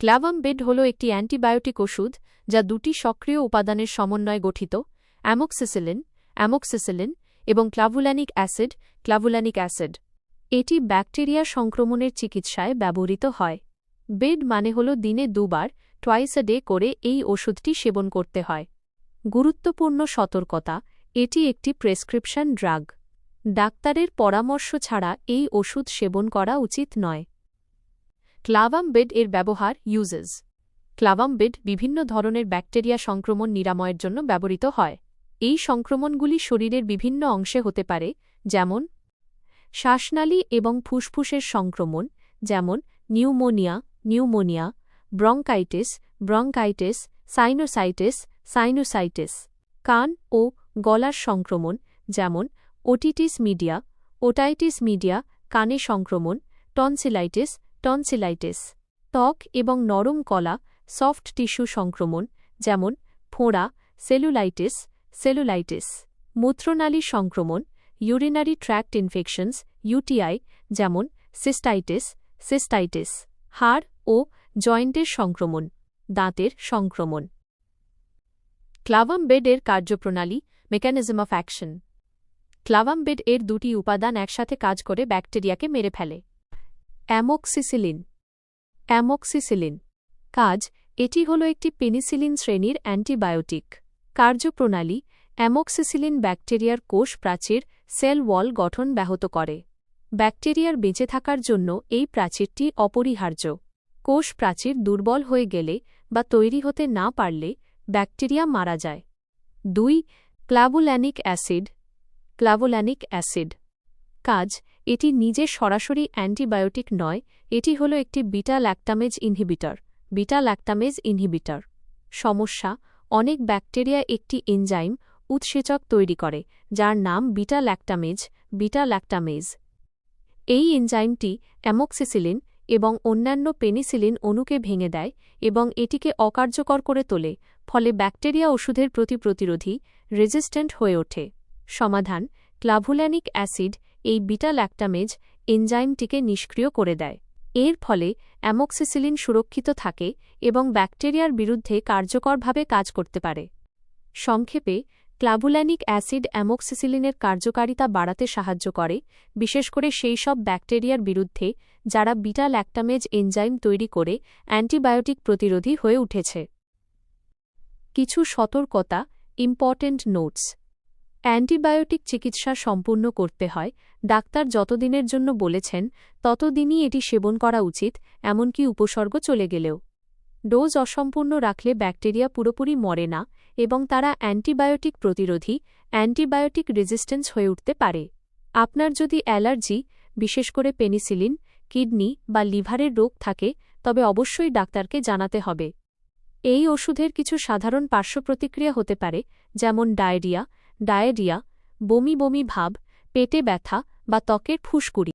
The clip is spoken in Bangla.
ক্ল্যাভামবেড হল একটি অ্যান্টিবায়োটিক ওষুধ যা দুটি সক্রিয় উপাদানের সমন্বয়ে গঠিত, অ্যামোক্সিসিলিন অ্যামোক্সিসিলিন এবং ক্লাভুল্যানিক অ্যাসিড ক্লাভুল্যানিক অ্যাসিড। এটি ব্যাকটেরিয়া সংক্রমণের চিকিৎসায় ব্যবহৃত হয়। বেড মানে হল দিনে দুবার টুয়াইস আ ডে করে এই ওষুধটি সেবন করতে হয়। গুরুত্বপূর্ণ সতর্কতা, এটি একটি প্রেসক্রিপশন ড্রাগ। ডাক্তারের পরামর্শ ছাড়া এই ওষুধ সেবন করা উচিত নয়। ক্লাভামবেড এর ব্যবহার ইউজেস ক্লাভামবেড বিভিন্ন ধরনের ব্যাকটেরিয়া সংক্রমণ নিরাময়ের জন্য ব্যবহৃত হয়। এই সংক্রমণগুলি শরীরের বিভিন্ন অংশে হতে পারে, যেমন শ্বাসনালী এবং ফুসফুসের সংক্রমণ, যেমন pneumonia pneumonia, bronchitis bronchitis, sinusitis sinusitis, কান ও গলার সংক্রমণ, যেমন ওটিটিস মিডিয়া, ওটাইটিস মিডিয়া, কানে সংক্রমণ, টনসিলাইটিস টনসিলাইটিস ত্বক এবং নরম কলা সফট টিস্যু সংক্রমণ, যেমন ফোঁড়া সেলুলাইটিস সেলুলাইটিস মূত্রনালী সংক্রমণ ইউরিনারি ট্র্যাক্ট ইনফেকশনস ইউটিআই যেমন সিস্টাইটিস সিস্টাইটিস হাড় ও জয়েন্টের সংক্রমণ, দাঁতের সংক্রমণ। ক্লাভামবেডের কার্যপ্রণালী মেকানিজম অফ অ্যাকশন ক্লাভামবেড এর দুটি উপাদান একসাথে কাজ করে ব্যাকটেরিয়াকে মেরে ফেলে। অ্যামোক্সিসিলিন। অ্যামোক্সিসিলিন। কাজ, এটি হল একটি পেনিসিলিন শ্রেণির অ্যান্টিবায়োটিক। কার্যপ্রণালী, অ্যামোক্সিসিলিন ব্যাকটেরিয়ার কোষ প্রাচীর সেল ওয়াল গঠন ব্যাহত করে। ব্যাকটেরিয়ার বেঁচে থাকার জন্য এই প্রাচীরটি অপরিহার্য। কোষ প্রাচীর দুর্বল হয়ে গেলে বা তৈরি হতে না পারলে ব্যাকটেরিয়া মারা যায়। দুই ক্লাবোল্যানিক অ্যাসিড। ক্লাবোল্যানিক অ্যাসিড। কাজ এটি নিজে সরাসরি অ্যান্টিবায়োটিক নয়, এটি হল একটি beta lactamase inhibitor beta lactamase inhibitor. সমস্যা, অনেক ব্যাকটেরিয়া একটি এনজাইম উৎসেচক তৈরি করে, যার নাম বিটা ল্যাক্টামেজ বিটা ল্যাক্টামেজ এই এনজাইমটি অ্যামোক্সিসিলিন এবং অন্যান্য পেনিসিলিন অণুকে ভেঙে দেয় এবং এটিকে অকার্যকর করে তোলে, ফলে ব্যাকটেরিয়া ওষুধের প্রতি প্রতিরোধী, রেজিস্ট্যান্ট হয়ে ওঠে। সমাধান ক্লাভুল্যানিক অ্যাসিড এই বিটা ল্যাক্টামেজ এনজাইমটিকে নিষ্ক্রিয় করে দেয়। এর ফলে অ্যামোক্সিসিলিন সুরক্ষিত থাকে এবং ব্যাকটেরিয়ার বিরুদ্ধে কার্যকরভাবে কাজ করতে পারে। সংক্ষেপে ক্লাভুল্যানিক অ্যাসিড অ্যামোক্সিসিলিনের কার্যকারিতা বাড়াতে সাহায্য করে, বিশেষ করে সেই সব ব্যাকটেরিয়ার বিরুদ্ধে যারা বিটা ল্যাক্টামেজ এনজাইম তৈরি করে অ্যান্টিবায়োটিক প্রতিরোধী হয়ে উঠেছে। কিছু সতর্কতা ইম্পর্ট্যান্ট নোটস। অ্যান্টিবায়োটিক চিকিৎসা সম্পূর্ণ করতে হয়, ডাক্তার যতদিনের জন্য বলেছেন, ততদিনই এটি সেবন করা উচিত, এমনকি উপসর্গ চলে গেলেও। ডোজ অসম্পূর্ণ রাখলে ব্যাকটেরিয়া পুরোপুরি মরে না এবং তারা অ্যান্টিবায়োটিক প্রতিরোধী, অ্যান্টিবায়োটিক রেজিস্ট্যান্স হয়ে উঠতে পারে। আপনার যদি অ্যালার্জি, বিশেষ করে পেনিসিলিন, কিডনি বা লিভারের রোগ থাকে, তবে অবশ্যই ডাক্তারকে জানাতে হবে। এই ওষুধের কিছু সাধারণ পার্শ্বপ্রতিক্রিয়া হতে পারে, যেমন ডায়রিয়া ডায়েরিয়া বমি বমি ভাব পেটে ব্যথা বা ত্বকের ফুসকুড়ি।